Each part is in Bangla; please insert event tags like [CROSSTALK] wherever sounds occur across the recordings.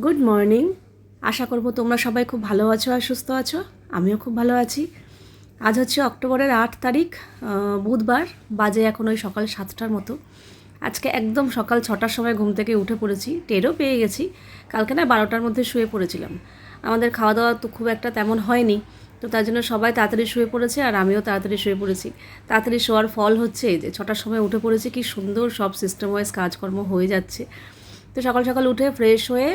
গুড মর্নিং আশা করব তোমরা সবাই খুব ভালো আছো আর সুস্থ আছো। আমিও খুব ভালো আছি। আজ হচ্ছে অক্টোবরের আট তারিখ বুধবার, বাজে এখন ওই সকাল সাতটার মতো। আজকে একদম সকাল ছটার সময় ঘুম থেকে উঠে পড়েছি। টেরও পেয়ে গেছি। কালকে না বারোটার মধ্যে শুয়ে পড়েছিলাম। আমাদের খাওয়া দাওয়া তো খুব একটা তেমন হয়নি। তো তার জন্য সবাই তাড়াতাড়ি শুয়ে পড়েছে আর আমিও তাড়াতাড়ি শুয়ে পড়েছি। তাড়াতাড়ি শোয়ার ফল হচ্ছে যে, ছটার সময় উঠে পড়েছি। কি সুন্দর সব সিস্টেম ওয়াইজ কাজকর্ম হয়ে যাচ্ছে। তো সকাল সকাল উঠে ফ্রেশ হয়ে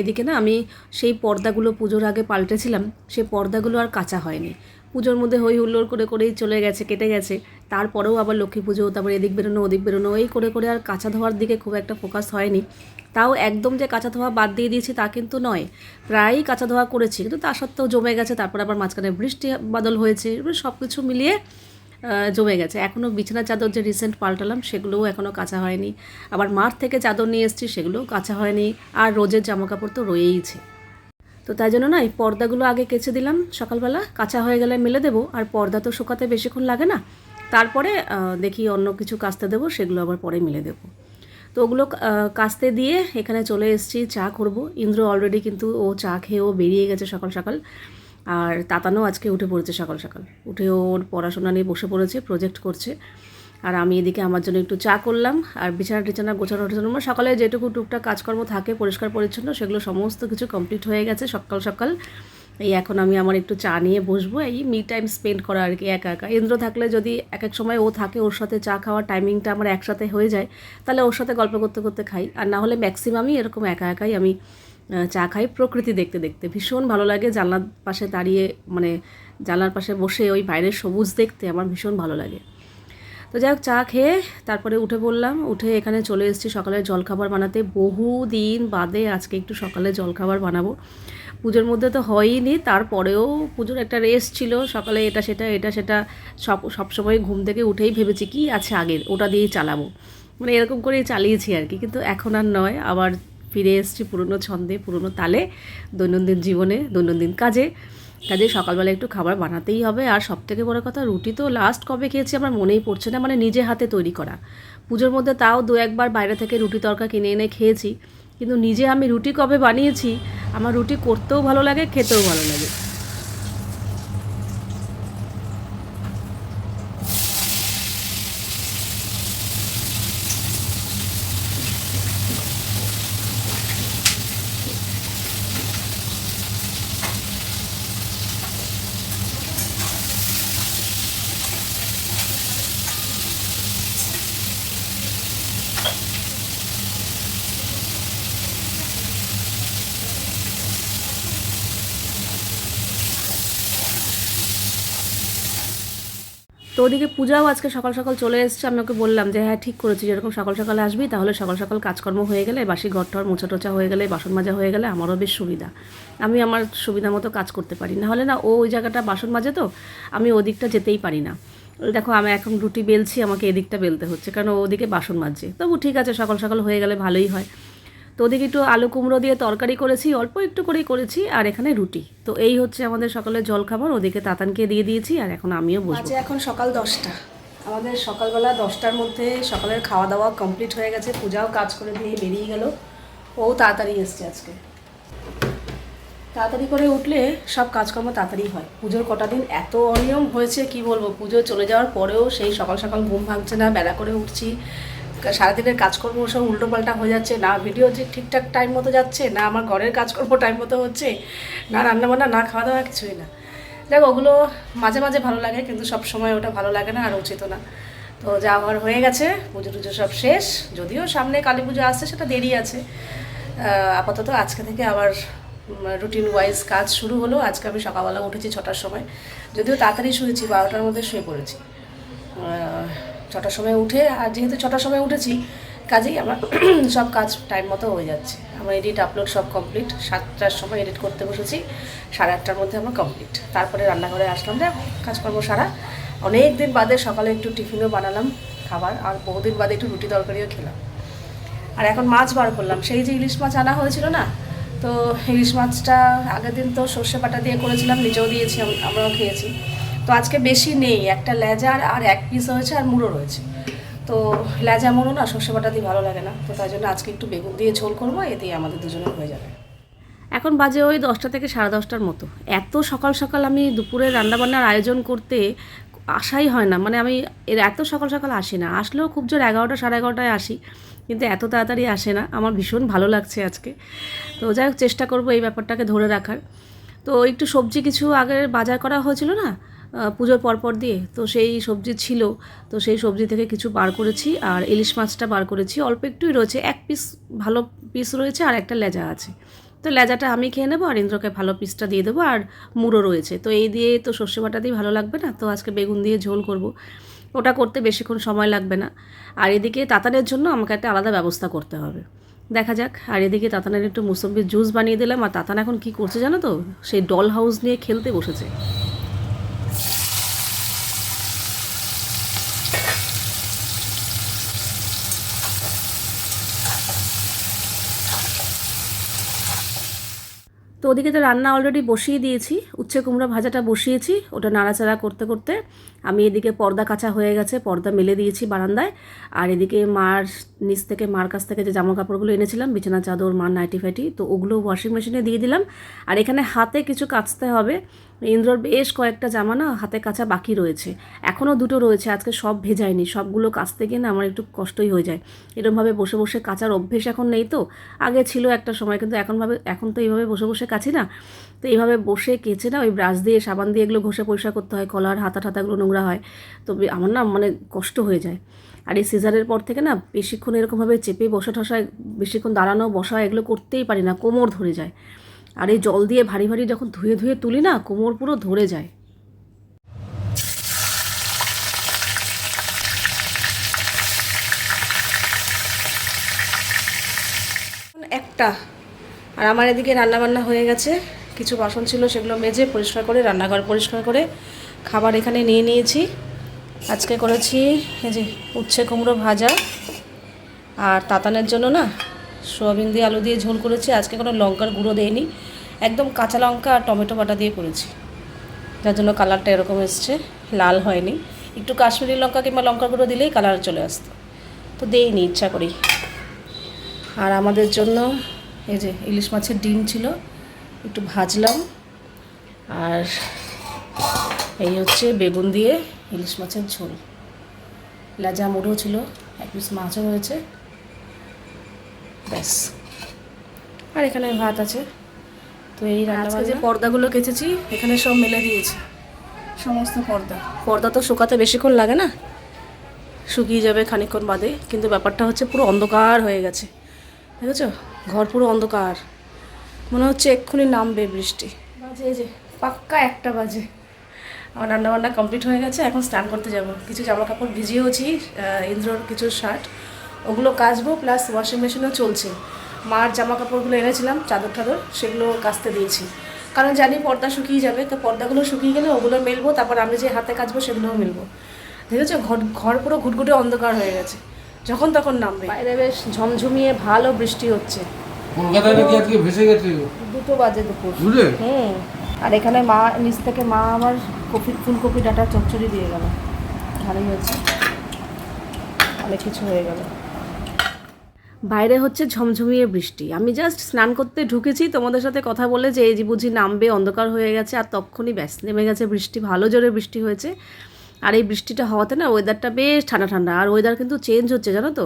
এদিকে না আমি সেই পর্দাগুলো পুজোর আগে পাল্টেছিলাম, সেই পর্দাগুলো আর কাঁচা হয়নি। পুজোর মধ্যে হই হুল্লোড় করে করেই চলে গেছে, কেটে গেছে। তারপরেও আবার লক্ষ্মী পুজো, তারপর এদিক বেরোনো, ওদিক বেরোনো, এই করে করে আর কাঁচা ধোয়ার দিকে খুব একটা ফোকাস হয়নি। তাও একদম যে কাঁচা ধোয়া বাদ দিয়ে দিয়েছি তা কিন্তু নয়, প্রায়ই কাঁচা ধোয়া করেছি। কিন্তু তা সত্ত্বেও জমে গেছে, তারপর আবার মাঝখানে বৃষ্টি বাদল হয়েছে সব কিছু মিলিয়ে জমে গেছে। এখনও বিছানার চাদর যে রিসেন্ট পাল্টালাম, সেগুলোও এখনও কাঁচা হয়নি। আবার মাঠ থেকে চাদর নিয়ে এসেছি, সেগুলোও কাঁচা হয়নি। আর রোজের জামা কাপড় তো রয়েইছে। তো তাই জন্য না, এই পর্দাগুলো আগে কেচে দিলাম সকালবেলা, কাঁচা হয়ে গেলে মেলে দেবো। আর পর্দা তো শুকাতে বেশিক্ষণ লাগে না। তারপরে দেখি অন্য কিছু কাচতে দেবো, সেগুলো আবার পরে মেলে দেবো। তো ওগুলো কাস্তে দিয়ে এখানে চলে এসেছি, চা করব। ইন্দ্র অলরেডি কিন্তু ও চা খেয়েও বেরিয়ে গেছে সকাল সকাল। আর তাতানো আজকে উঠে পড়েছে সকাল সকাল। উঠে ওর পড়াশোনা নিয়ে বসে পড়েছে প্রজেক্ট করছে। আর আমি এদিকে আমার জন্য একটু চা করলাম। আর বিছানা টিছানা গোছানো টোছানো মানে সকালে যেটুকু টুকটাক কাজকর্ম থাকে, পরিষ্কার পরিচ্ছন্ন, সেগুলো সমস্ত কিছু কমপ্লিট হয়ে গেছে সকাল সকাল। এই এখন আমি আমার একটু চা নিয়ে বসবো। এই মি টাইম স্পেন্ড করা আর কি, একা একা। ইন্দ্র থাকলে যদি এক এক সময় ও থাকে, ওর সাথে চা খাওয়ার টাইমিংটা আমার একসাথে হয়ে যায়, তাহলে ওর সাথে গল্প করতে করতে খাই। আর না হলে ম্যাক্সিমামই এরকম একা একাই আমি চা খাই প্রকৃতি দেখতে দেখতে। ভীষণ ভালো লাগে জানলার পাশে দাঁড়িয়ে মানে জানলার পাশে বসে ওই বাইরের সবুজ দেখতে আমার ভীষণ ভালো লাগে। তো যাই হোক, চা খেয়ে তারপরে উঠে পড়লাম, উঠে এখানে চলে এসেছি সকালের জলখাবার বানাতে। বহু দিন বাদে আজকে একটু সকালে জলখাবার বানাবো। পুজোর মধ্যে তো হয়ইনি, তারপরেও পুজোর একটা রেস্ট ছিল, সকালে এটা সেটা এটা সেটা, সব সবসময় ঘুম থেকে উঠেই ভেবেছি কি আছে আগের, ওটা দিয়েই চালাবো। মানে এরকম করেই চালিয়েছি আর কি, কিন্তু এখন আর নয়, আবার ফিরে এসছি পুরনো ছন্দে, পুরনো তালে, দৈনন্দিন জীবনে, দৈনন্দিন কাজে। কাজে সকালবেলা একটু খাবার বানাতেই হবে। আর সব থেকে বড় কথা, রুটি তো লাস্ট কবে খেয়েছি আমার মনেই পড়ছে না মানে নিজে হাতে তৈরি করা। পুজোর মধ্যে তাও দু একবার বাইরে থেকে রুটি তরকা কিনে এনে খেয়েছি। কিন্তু নিজে আমি রুটি কবে বানিয়েছি, আমার রুটি করতেও ভালো লাগে, খেতেও ভালো লাগে। ওদিকে পূজাও আজকে সকাল সকাল চলে এসেছে। আমি ওকে বললাম যে হ্যাঁ ঠিক করেছি যেরকম সকাল সকাল আসবি, তাহলে সকাল সকাল কাজকর্ম হয়ে গেলে, বাসি ঘর টর মোছা টোচা হয়ে গেলে, বাসন মাজা হয়ে গেলে আমারও বেশ সুবিধা। আমি আমার সুবিধা মতো কাজ করতে পারি। না হলে না, ও ওই জায়গাটা বাসন মাজে তো, আমি ওদিকটা যেতেই পারি না। দেখো, আমি এখন রুটি বেলছি, আমাকে এদিকটা বেলতে হচ্ছে, কারণ ওদিকে বাসন মাজছে তবু ঠিক আছে, সকাল সকাল হয়ে গেলে ভালোই হয়। তো ওদিকে একটু আলু কুমড়ো দিয়ে তরকারি করেছি, অল্প একটু করেই করেছি, আর এখানে রুটি। তো এই হচ্ছে আমাদের সকালের জলখাবার ওদিকে তাতানকে দিয়ে দিয়েছি, আর এখন আমিও বসবো। এখন সকাল দশটা। আমাদের সকালবেলা দশটার মধ্যে সকালের খাওয়া দাওয়া কমপ্লিট হয়ে গেছে, পূজাও কাজ করে দিয়ে বেরিয়ে গেল। ও তাড়াতাড়ি এসছে আজকে। তাড়াতাড়ি করে উঠলে সব কাজকর্ম তাড়াতাড়ি হয়। পুজোর কটা দিন এত অনিয়ম হয়েছে, কি বলব? পুজো চলে যাওয়ার পরেও সেই সকাল সকাল ঘুম ভাঙছে না, বেলা করে উঠছি। সারাদিনের কাজকর্ম সব উল্টোপাল্টা হয়ে যাচ্ছে, না ভিডিও যে ঠিকঠাক টাইম মতো যাচ্ছে, না আমার ঘরের কাজকর্ম টাইম মতো হচ্ছে, না রান্নাবান্না, না খাওয়া দাওয়া কিছুই না। দেখ, ওগুলো মাঝে মাঝে ভালো লাগে, কিন্তু সব সময় ওটা ভালো লাগে না আর উচিত না তো যা আমার হয়ে গেছে, পুজো টুজো সব শেষ, যদিও সামনে কালী পুজো আসছে, সেটা দেরি আছে। আপাতত আজকে থেকে আবার রুটিন ওয়াইজ কাজ শুরু হলো, আজকে আমি সকালবেলা উঠেছি ছটার সময়। যদিও তাড়াতাড়ি শুয়েছি, বারোটার মধ্যে শুয়ে পড়েছি। ছটার সময় উঠে, আর যেহেতু ছটার সময় উঠেছি, কাজেই আমার [CLEARS THROAT] সব কাজ টাইম মতো হয়ে যাচ্ছে। আমার এডিট আপলোড সব কমপ্লিট সাতটার সময় এডিট করতে বসেছি, সাড়ে আটটার মধ্যে আমার কমপ্লিট তারপরে রান্নাঘরে আসলাম যে কাজকর্ম সারা। অনেক দিন বাদে সকালে একটু টিফিনও বানালাম খাবার, আর বহুদিন বাদে একটু রুটি তরকারিও খেলাম। আর এখন মাছ বার করলাম। সেই যে ইলিশ মাছ আনা হয়েছিল না, তো ইলিশ মাছটা আগের দিন তো সর্ষে বাটা দিয়ে করেছিলাম, নিজেও দিয়েছি আমরাও খেয়েছি। তো আজকে বেশি নেই, একটা লেজার আর এক পিস হয়েছে আর মুড়ো রয়েছে। তো লেজা মরো না সর্ষে বাটা দিয়ে ভালো লাগে না, তো তাই জন্য আজকে একটু বেগুন দিয়ে ঝোল করব, এ দিয়ে আমাদের দুজনের হয়ে যাবে। এখন বাজে ওই দশটা থেকে সাড়ে দশটার মতো। এত সকাল সকাল আমি দুপুরে রান্নাবান্নার আয়োজন করতে আসাই হয় না মানে আমি এর এত সকাল সকাল আসি না। আসলেও খুব জোর এগারোটা, সাড়ে এগারোটায় আসি, কিন্তু এত তাড়াতাড়ি আসে না। আমার ভীষণ ভালো লাগছে আজকে। তো যাই হোক, চেষ্টা করব এই ব্যাপারটাকে ধরে রাখার। তো একটু সবজি কিছু আগে বাজার করা হয়েছিল না পুজোর পরপর দিয়ে। তো সেই সবজি ছিল। তো সেই সবজি থেকে কিছু বার করেছি আর ইলিশ মাছটা বার করেছি। অল্প একটুই রয়েছে। এক পিস ভালো পিস রয়েছে আর একটা লেজা আছে। তো লেজাটা আমি খেয়ে নেব আর ইন্দ্রকে ভালো পিসটা দিয়ে দেবো আর মুড়ো রয়েছে। তো এই দিয়ে তো সর্ষে বাটা দিয়ে ভালো লাগবে না। তো আজকে বেগুন দিয়ে ঝোল করব। ওটা করতে বেশিক্ষণ সময় লাগবে না। আর এদিকে তাতানের জন্য আমাকে একটা আলাদা ব্যবস্থা করতে হবে। দেখা যাক। আর এদিকে তাতানের একটু মুসম্বির জুস বানিয়ে দিলাম। আর তাতান এখন কি করছে জানো তো? সেই ডল হাউস নিয়ে খেলতে বসেছে। তো ওদিকে তো রান্না অলরেডি বসিয়ে দিয়েছি, উচ্ছে কুমড়া ভাজাটা বসিয়েছি, ওটা নাড়াচাড়া করতে করতে আমি এদিকে পর্দা কাঁচা হয়ে গেছে, পর্দা মেলে দিয়েছি বারান্দায়। আর এদিকে মার নিচ থেকে, মার কাছ থেকে যে জামা কাপড়গুলো এনেছিলাম, বিছানা, চাদর, মার নাইটি ফাইটি তো ওগুলো ওয়াশিং মেশিনে দিয়ে দিলাম। আর এখানে হাতে কিছু কাচতে হবে ইন্দ্রর বেশ কয়েকটা জামা না হাতে কাচা বাকি রয়েছে। এখনও দুটো রয়েছে, আজকে সব ভেজায়নি। সবগুলো কাচতে গিয়ে না আমার একটু কষ্টই হয়ে যায়। এরকমভাবে বসে বসে কাচার অভ্যেস এখন নেই তো। আগে ছিল একটা সময়, কিন্তু এখনভাবে এখন তো এইভাবে বসে বসে কাছি না। তো এইভাবে বসে কেচে না ওই ব্রাশ দিয়ে, সাবান দিয়ে এগুলো ঘষে পরিষ্কার করতে হয়, কলার, হাতা ঠাতাগুলো নোংরা হয়। তো আমার না মানে কষ্ট হয়ে যায়। আর এই সিজারের পর থেকে না বেশিক্ষণ এরকমভাবে চেপে বসা ঠসায় বেশিক্ষণ দাঁড়ানো, বসা এগুলো করতেই পারি না, কোমর ধরে যায়। আর এই জল দিয়ে ভারী ভারী যখন ধুয়ে ধুয়ে তুলি না, কোমর পুরো ধরে যায়। একটা। আর আমার এদিকে রান্নাবান্না হয়ে গেছে। কিছু বাসন ছিল, সেগুলো মেজে পরিষ্কার করে, রান্নাঘর পরিষ্কার করে খাবার এখানে নিয়ে নিয়েছি। আজকে করেছি এই যে উচ্ছে কুমড়ো ভাজা। আর তাতানের জন্য না সোয়াবিন দিয়ে আলু দিয়ে ঝোল করেছি। আজকে কোনো লঙ্কার গুঁড়ো দেয়নি একদম কাঁচা লঙ্কা আর টমেটো বাটা দিয়ে করেছি। যার জন্য কালারটা এরকম এসছে। লাল হয়নি। একটু কাশ্মীরি লঙ্কা কিংবা লঙ্কার গুঁড়ো দিলেই কালার চলে আসতো। তো দেইনি, ইচ্ছা করেই আর আমাদের জন্য এই যে ইলিশ মাছের ডিম ছিল, একটু ভাজলাম। আর এই হচ্ছে বেগুন দিয়ে ইলিশ মাছের ঝোল। লাজা মুড়ো ছিল, এক পিস মাছও রয়েছে ব্যাস। আর এখানে ভাত আছে। তো এই রান্না যে পর্দাগুলো কেচেছি এখানে সব মেলে দিয়েছি। সমস্ত পর্দা। পর্দা তো শুকাতে বেশিক্ষণ লাগে না? শুকিয়ে যাবে খানিকক্ষণ বাদে কিন্তু ব্যাপারটা হচ্ছে পুরো অন্ধকার হয়ে গেছে। দেখেছ? ঘর পুরো অন্ধকার। মনে হচ্ছে এক্ষুনি নামবে বৃষ্টি। বাজে যে পাক্কা একটা বাজে। আমার রান্নাবান্না কমপ্লিট হয়ে গেছে এখন স্নান করতে যাব। কিছু জামা কাপড় ভিজিয়েওছি ইন্দ্রর কিছু শার্ট। ওগুলো কাচবো প্লাস ওয়াশিং মেশিনও চলছে। মার জামা কাপড়গুলো এনেছিলাম চাদর টাদর সেগুলো কাচতে দিয়েছি। কারণ জানি পর্দা শুকিয়ে যাবে তো পর্দাগুলো শুকিয়ে গেলে ওগুলো মেলবো তারপর আমি যে হাতে কাচবো সেগুলোও মেলবো। দেখেছ? ঘর ঘর পুরো ঘুটঘুটে অন্ধকার হয়ে গেছে। যখন তখন নামবে। বাইরে বেশ ঝমঝমিয়ে ভালো বৃষ্টি হচ্ছে। কলকাতায় নাকি আজকে ভেসে গেছে দুটো বাজে দুপুর। হুম। আর এখানে মা নিচ থেকে মা আমার কপি ফুলকপি ডাটা চচ্চড়ি দিয়ে গেল। ভালোই হয়েছে। অনেক কিছু হয়ে গেল। বাইরে হচ্ছে ঝমঝমিয়ে বৃষ্টি। আমি জাস্ট স্নান করতে ঢুকেছি, তোমাদের সাথে কথা বলে যে এই যে বুঝি নামবে, অন্ধকার হয়ে গেছে আর তখনই ব্যাস, নেমে গেছে বৃষ্টি, ভালো জোরে বৃষ্টি হয়েছে। আর এই বৃষ্টিটা হওয়াতে না ওয়েদারটা বেশ ঠান্ডা ঠান্ডা, আর ওয়েদার কিন্তু চেঞ্জ হচ্ছে, জানো তো?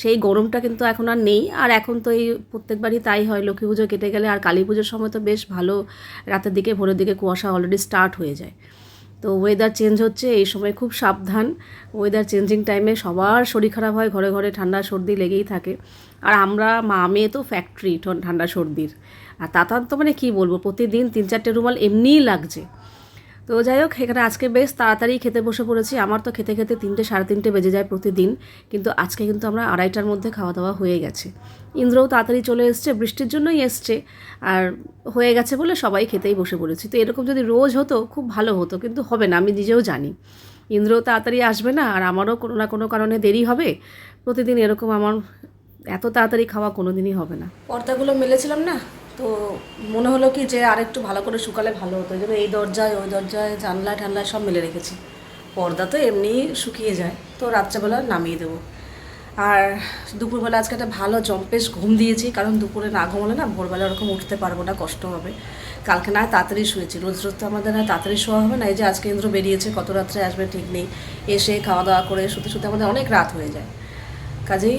সেই গরমটা কিন্তু এখন আর নেই, আর এখন তো এই প্রত্যেকবারই তাই হয়, লক্ষ্মী পুজো কেটে গেলে আর কালী পুজোর সময় তো বেশ ভালো, রাতের দিকে ভোরের দিকে কুয়াশা অলরেডি স্টার্ট হয়ে যায়। তো ওয়েদার চেঞ্জ হচ্ছে, এই সময় খুব সাবধান। ওয়েদার চেঞ্জিং টাইমে সবার শরীর খারাপ হয়, ঘরে ঘরে ঠান্ডা সর্দি লেগেই থাকে। আর আমরা মা, মেয়ে তো ফ্যাক্টরি ঠান্ডা সর্দির। আর তাতার তো মানে কী বলব, প্রতিদিন তিন চারটে রুমাল এমনিই লাগছে। তো যাই হোক, এখানে আজকে বেশ তাড়াতাড়ি খেতে বসে পড়েছি। আমার তো খেতে খেতে তিনটে, সাড়ে তিনটে বেজে যায় প্রতিদিন, কিন্তু আজকে কিন্তু আমরা আড়াইটার মধ্যে খাওয়া দাওয়া হয়ে গেছে। ইন্দ্রও তাড়াতাড়ি চলে এসছে, বৃষ্টির জন্যই এসছে, আর হয়ে গেছে বলে সবাই খেতেই বসে পড়েছি। তো এরকম যদি রোজ হতো, খুব ভালো হতো, কিন্তু হবে না, আমি নিজেও জানি। ইন্দ্রও তাড়াতাড়ি আসবে না, আর আমারও কোনো না কোনো কারণে দেরি হবে। প্রতিদিন এরকম আমার এত তাড়াতাড়ি খাওয়া কোনো দিনই হবে না। পর্দাগুলো মেলেছিলাম না? তো মনে হলো কি যে আরেকটু ভালো করে শুকালে ভালো হতো। যেন এই দরজায়, ওই দরজায় জানলা ঠান্লায় সব মেলে রেখেছি। পর্দা তো এমনি শুকিয়ে যায়, তো রাত্রেবেলা নামিয়ে দেবো। আর দুপুরবেলা আজকে একটা ভালো জম্পেশ ঘুম দিয়েছি, কারণ দুপুরে না ঘুমালে না ভোরবেলা ওরকম উঠতে পারব না, কষ্ট হবে। কালকে না তাড়াতাড়ি শুয়েছি, রোজ রোজ তো আমাদের না তাড়াতাড়ি শোয়া হবে না, এই যে আজকে ইন্দ্র বেরিয়েছে, কত রাত্রে আসবে ঠিক নেই। এসে খাওয়া দাওয়া করে শুতে শুতে আমাদের অনেক রাত হয়ে যায়। কাজেই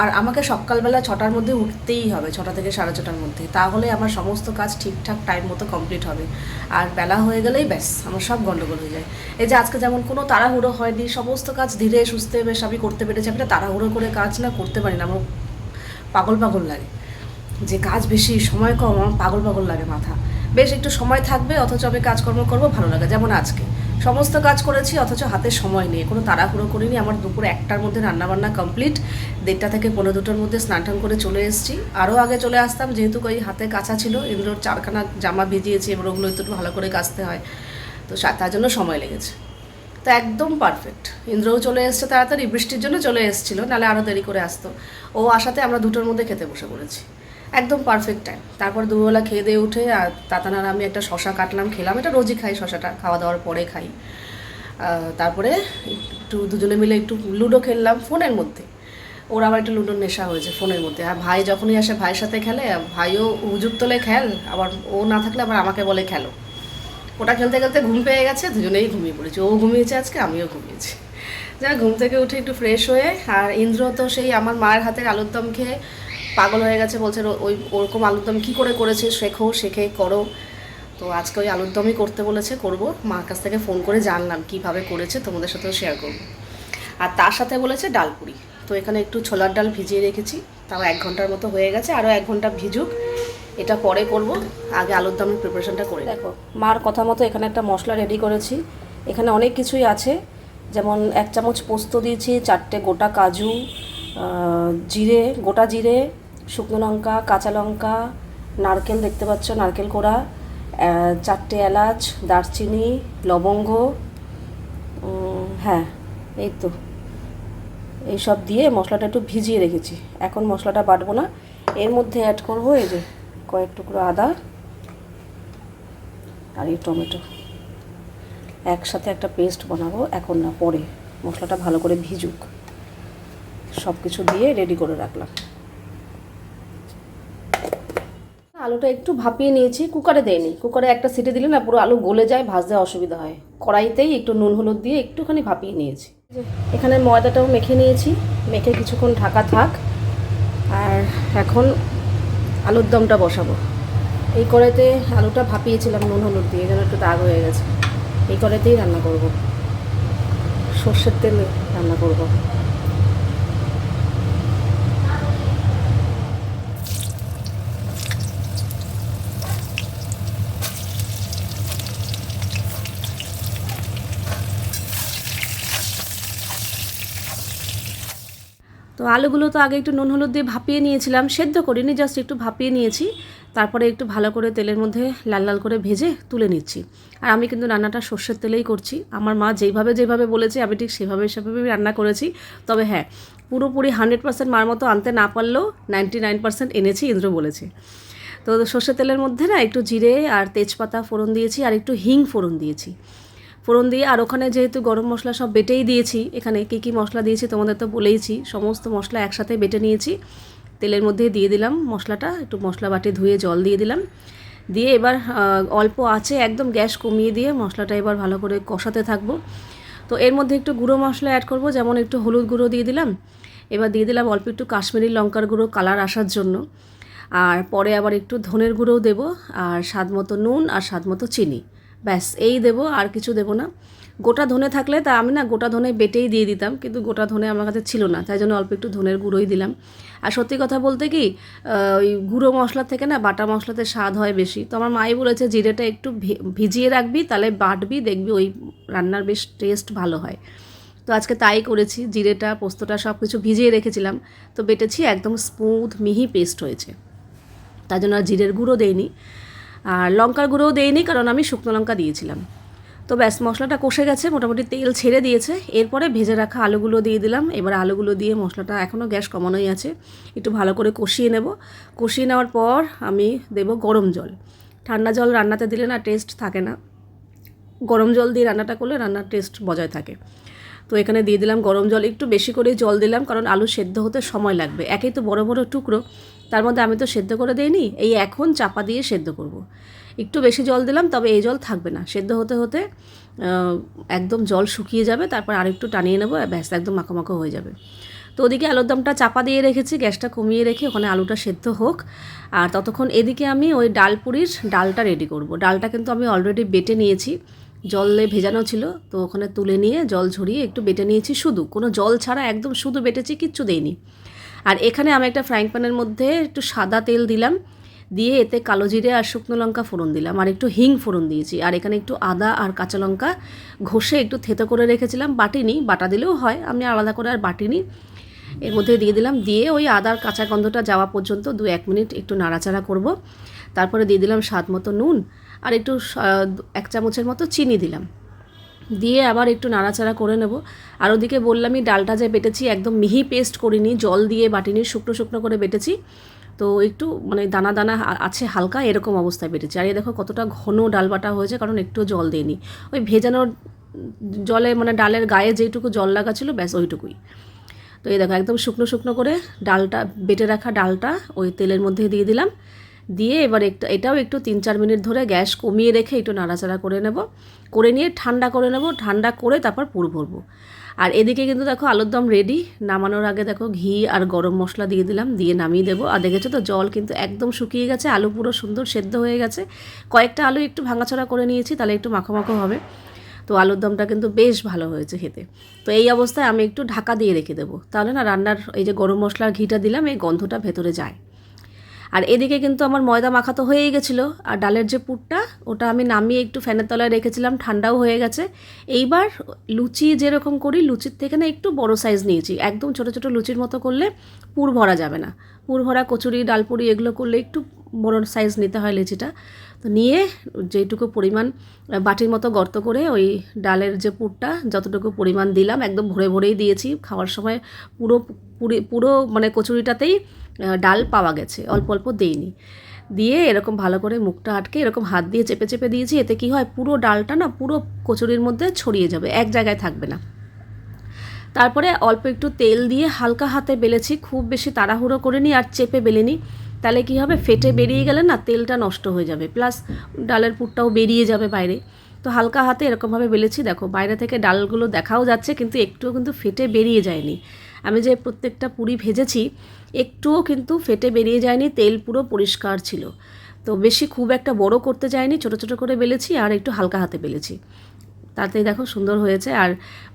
আর আমাকে সকালবেলা ছটার মধ্যে উঠতেই হবে, ছটা থেকে সাড়ে ছটার মধ্যে। তাহলে আমার সমস্ত কাজ ঠিকঠাক টাইম মতো কমপ্লিট হবে। আর বেলা হয়ে গেলেই ব্যাস, আমার সব গন্ডগোল হয়ে যায়। এই যে আজকে যেমন কোনো তাড়াহুড়ো হয়নি, সমস্ত কাজ ধীরে সুস্থে বেশ আমি করতে পেরেছি। আমি তাড়াহুড়ো করে কাজ না করতে পারি না, আমার পাগল পাগল লাগে। যে কাজ বেশি, সময় কম, আমার পাগল পাগল লাগে মাথা। বেশ একটু সময় থাকবে, অথচ আমি কাজকর্ম করব, ভালো লাগে। যেমন আজকে। সমস্ত কাজ করেছি, অথচ হাতে সময় নেই। কোনো তাড়াহুড়ো করিনি। আমার দুপুর একটার মধ্যে রান্নাবান্না কমপ্লিট। দেড়টা থেকে পনেরো দুটোর মধ্যে স্নান টান করে চলে এসেছি। আরও আগে চলে আসতাম, যেহেতু ওই হাতে কাঁচা ছিল ইন্দ্রর চারখানা জামা ভিজিয়েছি, এবার ওগুলো একটু ভালো করে কাচতে হয়। তো তার জন্য সময় লেগেছে। তো একদম পারফেক্ট। ইন্দ্রও চলে এসছে তাড়াতাড়ি, বৃষ্টির জন্য চলে এসেছিল নাহলে আরও দেরি করে আসতো। ও আসাতে আমরা দুটোর মধ্যে খেতে বসে পড়েছি। একদম পারফেক্ট টাইম তারপর দুবেলা খেয়ে দিয়ে উঠে আর তাতানার আমি একটা শশা কাটলাম, খেলাম। এটা রোজই খাই শশাটা, খাওয়া দাওয়ার পরে খাই। তারপরে একটু দুজনে মিলে একটু লুডো খেললাম ফোনের মধ্যে। ওর আবার একটু লুডোর নেশা হয়েছে ফোনের মধ্যে। আর ভাই যখনই আসে ভাইয়ের সাথে খেলে, ভাইও হুজুর তোলে খেল, আবার ও না থাকলে আবার আমাকে বলে খেলো। ওটা খেলতে খেলতে ঘুম পেয়ে গেছে, দুজনেই ঘুমিয়ে পড়েছি। ও ঘুমিয়েছে আজকে, আমিও ঘুমিয়েছি। যা ঘুম থেকে উঠে একটু ফ্রেশ হয়ে, আর ইন্দ্র তো সেই আমার মায়ের হাতের আলুর দম খেয়ে পাগল হয়ে গেছে, বলছে ওই ওরকম আলুর দম কী করে করেছে? শেখো, শেখে, করো। তো আজকে ওই আলুর দমই করতে বলেছে, করব। মার কাছ থেকে ফোন করে জানলাম কীভাবে করেছে, তোমাদের সাথেও শেয়ার করব। আর তার সাথে বলেছে ডালপুরি তো এখানে একটু ছোলার ডাল ভিজিয়ে রেখেছি, তাও এক ঘণ্টার মতো হয়ে গেছে আরও এক ঘণ্টা ভিজুক, এটা পরে করব। আগে আলুর দমের প্রিপারেশনটা করে দেখো, মার কথা মতো এখানে একটা মশলা রেডি করেছি। এখানে অনেক কিছুই আছে, যেমন এক চামচ পোস্ত দিয়েছি, চারটে গোটা কাজু জিরে, গোটা জিরে শুকনো লঙ্কা, কাঁচা লঙ্কা, নারকেল দেখতে পাচ্ছ, নারকেল কোড়া চারটে এলাচ, দারচিনি, লবঙ্গ হ্যাঁ এই তো। এইসব দিয়ে মশলাটা একটু ভিজিয়ে রেখেছি। এখন মশলাটা বাটবো না। এর মধ্যে অ্যাড করব এই যে কয়েক টুকরো আদা আর এই টমেটো। একসাথে একটা পেস্ট বানাবো, এখন না, পরে। মশলাটা ভালো করে ভিজুক। সব কিছু দিয়ে রেডি করে রাখলাম। আলুটা একটু ভাপিয়ে নিয়েছি, কুকারে দেয়নি। কুকারে একটা সিটি দিলে না পুরো আলু গলে যায়, ভাজতে অসুবিধা হয়। কড়াইতেই একটু নুন, হলুদ দিয়ে একটুখানি ভাপিয়ে নিয়েছি। এখানে ময়দাটাও মেখে নিয়েছি। মেখে কিছুক্ষণ ঢাকা থাক। আর এখন আলুর দমটা বসাবো। এই কড়াইতে আলুটা ভাপিয়েছিলাম নুন, হলুদ দিয়ে, যেন একটু দাগ হয়ে গেছে। এই কড়াইতেই রান্না করব। সর্ষের তেলে রান্না করব। আলুগুলো তো আগে একটু নুন হলুদ দিয়ে ভাপিয়ে নিয়েছিলাম, সেদ্ধ করিনি জাস্ট একটু ভাপিয়ে নিয়েছি। তারপরে একটু ভালো করে তেলের মধ্যে লাল লাল করে ভেজে তুলে নিচ্ছি। আর আমি কিন্তু রান্নাটা সর্ষের তেলেই করছি। আমার মা যেইভাবে যেভাবে বলেছে, আমি ঠিক সেভাবে সেভাবে রান্না করেছি। তবে হ্যাঁ পুরোপুরি হান্ড্রেড পার্সেন্ট মার মতো আনতে না পারলেও নাইনটি নাইন পার্সেন্ট এনেছি, ইন্দ্র বলেছে। তো সর্ষের তেলের মধ্যে না একটু জিরে আর তেজপাতা ফোড়ন দিয়েছি আর একটু হিং ফোড়ন দিয়েছি। ফোড়ন দিয়ে, আর ওখানে যেহেতু গরম মশলা সব বেটেই দিয়েছি, এখানে কী কী মশলা দিয়েছি তোমাদের তো বলেইছি, সমস্ত মশলা একসাথে বেটে নিয়েছি। তেলের মধ্যে দিয়ে দিলাম মশলাটা, একটু মশলা বাটি ধুয়ে জল দিয়ে দিলাম। দিয়ে এবার অল্প আছে, একদম গ্যাস কমিয়ে দিয়ে মশলাটা এবার ভালো করে কষাতে থাকব। তো এর মধ্যে একটু গুঁড়ো মশলা অ্যাড করব, যেমন একটু হলুদ গুঁড়ো দিয়ে দিলাম। এবার দিয়ে দিলাম অল্প একটু কাশ্মীরি লঙ্কার গুঁড়ো কালার আসার জন্য। আর পরে আবার একটু ধনের গুঁড়োও দেবো, আর স্বাদ মতো নুন আর স্বাদ মতো চিনি। ব্যাস, এই দেবো, আর কিছু দেবো না। গোটা ধনে থাকলে তা আমি না গোটা ধনে বেটেই দিয়ে দিতাম, কিন্তু গোটা ধনে আমার কাছে ছিল না, তাই জন্য অল্প একটু ধনের গুঁড়োই দিলাম। আর সত্যি কথা বলতে কি ওই গুঁড়ো মশলা থেকে না বাটা মশলাতে স্বাদ হয় বেশি। তো আমার মাই বলেছে, জিরেটা একটু ভিজিয়ে রাখবি, তাহলে বাটবি, দেখবি ওই রান্নার বেশ টেস্ট ভালো হয়। তো আজকে তাই করেছি, জিরেটা, পোস্তটা সব কিছু ভিজিয়ে রেখেছিলাম। তো বেটেছি, একদম স্মুথ মিহি পেস্ট হয়েছে। তার জন্য আর জিরের গুঁড়ো দেইনি। আর লঙ্কার গুঁড়োও দেইনি, কারণ আমি শুকনো লঙ্কা দিয়েছিলাম। তো ব্যাস, মশলাটা কষে গেছে, মোটামুটি তেল ছেড়ে দিয়েছে। এরপরে ভেজে রাখা আলুগুলো দিয়ে দিলাম। এবার আলুগুলো দিয়ে মশলাটা এখনও গ্যাস কমানোই আছে। একটু ভালো করে কষিয়ে নেব। কষিয়ে নেওয়ার পর আমি দেব গরম জল। ঠান্ডা জল রান্নাতে দিলে না টেস্ট থাকে না। গরম জল দিয়ে রান্নাটা করলে রান্নার টেস্ট বজায় থাকে। তো এখানে দিয়ে দিলাম গরম জল। একটু বেশি করে জল দিলাম, কারণ আলু সেদ্ধ হতে সময় লাগবে। একেই তো বড় বড় টুকরো। তার মধ্যে আমি তো সেদ্ধ করে দিইনি, এই এখন চাপা দিয়ে সেদ্ধ করব। একটু বেশি জল দিলাম, তবে এই জল থাকবে না। সেদ্ধ হতে হতে একদম জল শুকিয়ে যাবে, তারপর আরেকটু টানিয়ে নেব ব্যাস, একদম মাখো হয়ে যাবে। তো ওদিকে আলুর দমটা চাপা দিয়ে রেখেছি, গ্যাসটা কমিয়ে রেখে ওখানে আলুটা সেদ্ধ হোক। আর ততক্ষণ এদিকে আমি ওই ডাল পুরির ডালটা রেডি করব। ডালটা কিন্তু আমি অলরেডি বেটে নিয়েছি, জলে ভেজানো ছিল, তো ওখানে তুলে নিয়ে জল ঝরিয়ে একটু বেটে নিয়েছি শুধু। কোনো জল ছাড়া একদম শুধু বেটেছি, কিচ্ছু দেইনি। আর এখানে আমি একটা ফ্রাইং প্যানের মধ্যে একটু সাদা তেল দিলাম, দিয়ে এতে কালো জিরে আর শুকনো লঙ্কা ফোড়ন দিলাম, আর একটু হিং ফোড়ন দিয়েছি, আর এখানে একটু আদা আর কাঁচা লঙ্কা ঘষে একটু থেতো করে রেখেছিলাম বাটিনি বাটা দিলেও হয়, আমি আলাদা করে আর বাটিনি এর মধ্যে দিয়ে দিলাম, দিয়ে ওই আদার কাঁচা গন্ধটা যাওয়া পর্যন্ত দু এক মিনিট একটু নাড়াচাড়া করব, তারপরে দিয়ে দিলাম স্বাদ মতো নুন, আর একটু এক চামচের মতো চিনি দিলাম। দিয়ে আবার একটু নাড়াচাড়া করে নেব। আর ওদিকে বললামই ডালটা যে বেটেছি, একদম মিহি পেস্ট করিনি, জল দিয়ে বাটিনি, শুকনো শুকনো করে বেটেছি। তো একটু মানে দানা দানা আছে হালকা, এরকম অবস্থায় বেটেছি। আর এই দেখো কতটা ঘন ডাল বাটা হয়েছে, কারণ একটু জল দিইনি। ওই ভেজানোর জলে মানে ডালের গায়ে যেটুকু জল লাগা ছিল, ব্যাস ওইটুকুই। তো এই দেখো একদম শুকনো শুকনো করে ডালটা, বেটে রাখা ডালটা ওই তেলের মধ্যে দিয়ে দিলাম। দিয়ে এবার একটু, এটাও একটু তিন চার মিনিট ধরে গ্যাস কমিয়ে রেখে একটু নাড়াচাড়া করে নেব। করে নিয়ে ঠান্ডা করে নেব, ঠান্ডা করে তারপর পুর ভরবো। আর এদিকে কিন্তু দেখো আলুর দম রেডি নামানোর আগে দেখো ঘি আর গরম মশলা দিয়ে দিলাম, দিয়ে নামিয়ে দেবো। আর দেখেছ তো জল কিন্তু একদম শুকিয়ে গেছে, আলু পুরো সুন্দর সেদ্ধ হয়ে গেছে। কয়েকটা আলু একটু ভাঙাচড়া করে নিয়েছি, তাহলে একটু মাখো মাখো হবে। তো আলুর দমটা কিন্তু বেশ ভালো হয়েছে খেতে। তো এই অবস্থায় আমি একটু ঢাকা দিয়ে রেখে দেবো। তাহলে না রান্নার এই যে গরম মশলার ঘিটা দিলাম, এই গন্ধটা ভেতরে যায়। আর এদিকে কিন্তু আমার ময়দা মাখা তো হয়েই গেছিল, আর ডালের যে পুরটা, ওটা আমি নামিয়ে একটু ফ্যানের তলায় রেখেছিলাম, ঠান্ডাও হয়ে গেছে। এইবার লুচি যেরকম করি, লুচির থেকে না একটু বড় সাইজ নিয়েছি। একদম ছোট ছোট লুচির মতো করলে পুর ভরা যাবে না। পুর ভরা কচুরি, ডালপুরি এগুলো করলে একটু বড় সাইজ নিতে হয় লিচিটা। তো নিয়ে যেটুকু পরিমাণ বাটির মতো গর্ত করে ওই ডালের যে পুরটা, যতটুকু পরিমাণ দিলাম, একদম ভরে ভরেই দিয়েছি। খাওয়ার সময় পুরো, পুরি মানে কচুরিটাতেই ডাল পাওয়া গেছে। অল্প অল্প দেইনি। দিয়ে এরকম ভালো করে মুখটা আটকে এরকম হাত দিয়ে চেপে চেপে দিয়েছি, এতে কি হয়, পুরো ডালটা না পুরো কচুরির মধ্যে ছড়িয়ে যাবে, এক জায়গায় থাকবে না। তারপরে অল্প একটু তেল দিয়ে হালকা হাতে বেলেছি, খুব বেশি তাড়াহুড়ো করে নিই আর চেপে বেলেনি। তাহলে কি হবে, ফেটে বেরিয়ে গেলে না তেলটা নষ্ট হয়ে যাবে, প্লাস ডালের পুরটাও বেরিয়ে যাবে বাইরে। তো হালকা হাতে এরকমভাবে বেলেছি, দেখো বাইরে থেকে ডালগুলো দেখাও যাচ্ছে, কিন্তু একটুও কিন্তু ফেটে বেরিয়ে যায়নি। আমি যে প্রত্যেকটা পুরি ভেজেছি, একটুও কিন্তু ফেটে বেরিয়ে যায়নি, তেল পুরো পরিষ্কার ছিল। তো বেশি খুব একটা বড় করতে যায়নি, ছোট ছোট করে বেলেছি আর একটু হালকা হাতে বেলেছি। তাতেই দেখো সুন্দর হয়েছে আর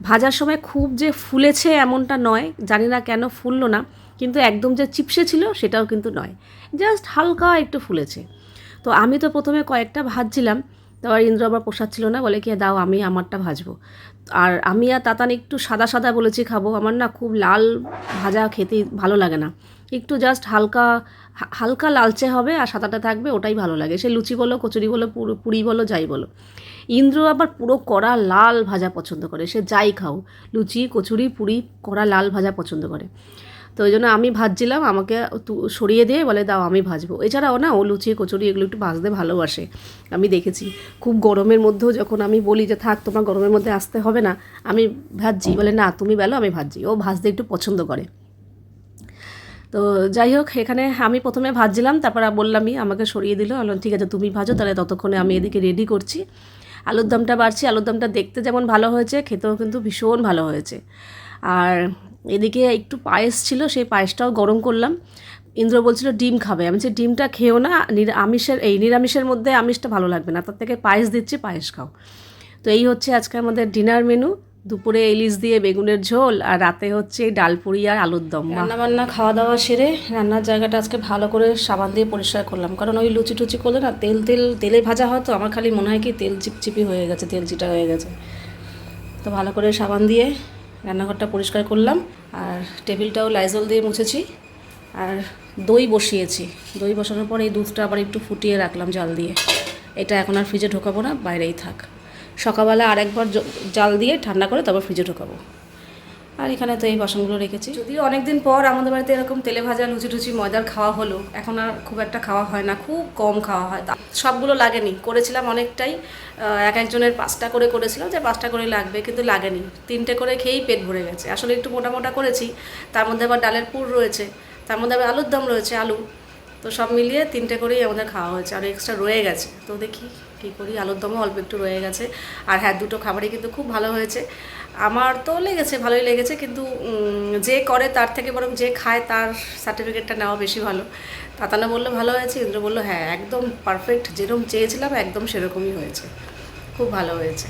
ভাজার সময় খুব যে ফুলেছে এমনটা নয়, জানি না কেন ফুললো না, কিন্তু একদম যে চিপসে ছিল সেটাও কিন্তু নয়, জাস্ট হালকা একটু ফুলেছে। তো আমি তো প্রথমে কয়েকটা ভাজছিলাম তারপর ইন্দ্র আবার পোষাচ্ছিল না, বলে কি দাও, আমি আমারটা ভাজবো। আর আমি আর তাতান একটু সাদা সাদা বলেছি, খাব। আমার না খুব লাল ভাজা খেতে ভালো লাগে না। একটু জাস্ট হালকা হালকা লালচে হবে আর সাদাটা থাকবে, ওটাই ভালো লাগে। সে লুচি বলো, কচুরি বলো পুরি বলো, যাই বলো। ইন্দ্র আবার পুরো কড়া লাল ভাজা পছন্দ করে। সে যাই খাও, লুচি, কচুরি, পুরি কড়া লাল ভাজা পছন্দ করে। তো ওই জন্য আমি ভাজছিলাম আমাকে তু- সরিয়ে দিয়ে বলে দাও আমি ভাজবো। এছাড়াও না ও লুচি কচুরি এগুলো একটু ভাজতে ভালোবাসে আমি দেখেছি। খুব গরমের মধ্যেও যখন আমি বলি যে থাক তোমার গরমের মধ্যে আসতে হবে না আমি ভাজছি। বলে না তুমি বেলো আমি ভাজছি। ও ভাজতে একটু পছন্দ করে। তো যাই হোক এখানে আমি প্রথমে ভাজছিলাম তারপর আর বললামই আমাকে সরিয়ে দিল। বললাম ঠিক আছে তুমি ভাজো তাহলে ততক্ষণে আমি এদিকে রেডি করছি। আলুর দমটা বাড়ছি আলুর দমটা দেখতে যেমন ভালো হয়েছে খেতেও কিন্তু ভীষণ ভালো হয়েছে। আর এদিকে একটু পায়েস ছিল, সেই পায়েসটাও গরম করলাম। ইন্দ্র বলছিল, ডিম খাবে। আমি যে ডিমটা খেও না আমিষের, এই নিরামিষের মধ্যে আমিষটা ভালো লাগবে না, তার থেকে পায়েস দিচ্ছি, পায়েস খাও। তো এই হচ্ছে আজকে আমাদের ডিনার মেনু। দুপুরে ইলিশ দিয়ে বেগুনের ঝোল আর রাতে হচ্ছে ডালপুরি আর আলুর দম। রান্না বান্না খাওয়া দাওয়া সেরে রান্নার জায়গাটা আজকে ভালো করে সাবান দিয়ে পরিষ্কার করলাম। কারণ ওই লুচি টুচি করলে না, তেল তেল, তেলে ভাজা হয় তো, আমার খালি মনে হয় কি তেল চিপচিপি হয়ে গেছে, তেল চিটা হয়ে গেছে। তো ভালো করে সাবান দিয়ে রান্নাঘরটা পরিষ্কার করলাম, আর টেবিলটাও লাইজল দিয়ে মুছেছি, আর দই বসিয়েছি। দই বসানোর পর এই দুধটা আবার একটু ফুটিয়ে রাখলাম জাল দিয়ে। এটা এখন আর ফ্রিজে ঢোকাবো না, বাইরেই থাক। সকালবেলা আরেকবার জাল দিয়ে ঠান্ডা করে তারপর ফ্রিজে ঢোকাবো। আর এখানে তো এই বাসনগুলো রেখেছি। যদিও অনেকদিন পর আমাদের বাড়িতে এরকম তেলে ভাজা লুচি টুচি ময়দার খাওয়া হলো, এখন আর খুব একটা খাওয়া হয় না, খুব কম খাওয়া হয়। সবগুলো লাগেনি। করেছিলাম অনেকটাই। এক একজনের পাঁচটা করে করেছিলাম যে পাঁচটা করে লাগবে, কিন্তু লাগেনি। তিনটে করে খেয়েই পেট ভরে গেছে। আসলে একটু মোটা মোটা করেছি, তার মধ্যে আবার ডালের পুর রয়েছে, তার মধ্যে আবার আলুর দম রয়েছে, আলু। তো সব মিলিয়ে তিনটে করেই আমাদের খাওয়া হয়েছে, আর এক্সট্রা রয়ে গেছে। তো দেখি কী করি? আলুর দমও অল্প একটু রয়ে গেছে। আর হ্যাঁ দুটো খাবারই কিন্তু খুব ভালো হয়েছে। আমার তো লেগেছে, ভালোই লেগেছে, কিন্তু যে করে তার থেকে বরং যে খায় তার সার্টিফিকেটটা নেওয়া বেশি ভালো। তাতানা বলল, ভালো হয়েছে? ইন্দ্র বলল হ্যাঁ একদম পারফেক্ট যেরকম চেয়েছিলাম একদম সেরকমই হয়েছে। খুব ভালো হয়েছে।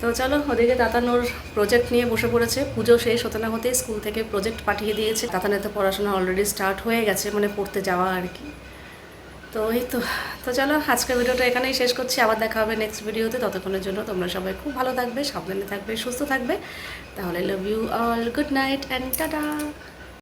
তো চলো, ওদিকে তাতানোর প্রজেক্ট নিয়ে বসে পড়েছে। পুজো শেষ হতে না হতেই স্কুল থেকে প্রজেক্ট পাঠিয়ে দিয়েছে। তাতানের তো পড়াশোনা অলরেডি স্টার্ট হয়ে গেছে মানে পড়তে যাওয়া আর কি। তো এই তো তো চলো, আজকের ভিডিওটা এখানেই শেষ করছি। আবার দেখা হবে নেক্সট ভিডিওতে। ততক্ষণের জন্য তোমরা সবাই খুব ভালো থাকবে, সাবধানে থাকবে, সুস্থ থাকবে। তাহলে love you all good night and tata